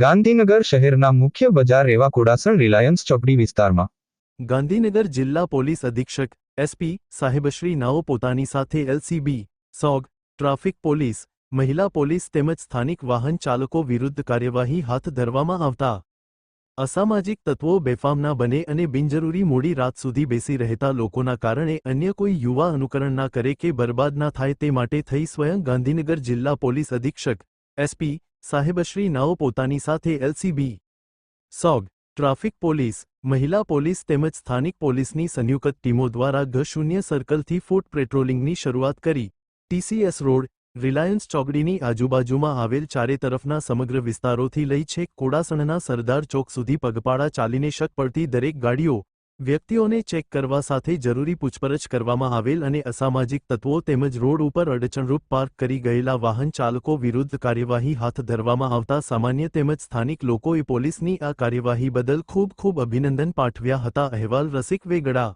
ગાંધીનગર શહેરના મુખ્ય બજાર એવા કુડાસણ રિલાયન્સ ચોકડી વિસ્તારમાં. ગાંધીનગર જિલ્લા પોલીસ અધિક્ષક એસપી સાહેબશ્રી નાઓ પોતાની સાથે એલસીબી સોગ, ટ્રાફિક પોલીસ, મહિલા પોલીસ તેમજ સ્થાનિક વાહન ચાલકો વિરુદ્ધ કાર્યવાહી હાથ ધરવામાં આવતા. અસામાજિક તત્વો બેફામના બને અને બિનજરૂરી મોડી રાત સુધી બેસી રહેતા લોકોના કારણે અન્ય કોઈ યુવા અનુકરણ ના કરે કે બરબાદ ના થાય તે માટે થઈ સ્વયં ગાંધીનગર જિલ્લા પોલીસ અધિક્ષક એસપી સાહેબશ્રી નાઓ પોતાની સાથે એલસીબી. સોગ, ટ્રાફિક પોલીસ, મહિલા પોલીસ તેમજ સ્થાનિક પોલીસની સંયુક્ત ટીમો દ્વારા ઘ શૂન્ય સર્કલથી ફૂટ પેટ્રોલિંગની શરૂઆત કરી. ટીસીએસ રોડ, રિલાયન્સ ચોકડીની આજુબાજુમાં આવેલ ચારે તરફના સમગ્ર વિસ્તારોથી લઈ છેક કોડાસણના સરદાર ચોક સુધી પગપાળા ચાલીને શક પડતી દરેક ગાડીઓ વ્યક્તિઓને ચેક કરવા સાથે જરૂરી પૂછપરછ કરવામાં આવેલ અને અસામાજિક તત્વો તેમજ રોડ ઉપર અડચણરૂપ પાર્ક કરી ગયેલા વાહન ચાલકો વિરુદ્ધ કાર્યવાહી હાથ ધરવામાં આવતા સામાન્ય તેમજ સ્થાનિક લોકોએ પોલીસની આ કાર્યવાહી બદલ ખૂબ ખૂબ અભિનંદન પાઠવ્યા હતા. અહેવાલ રસિક વેગડા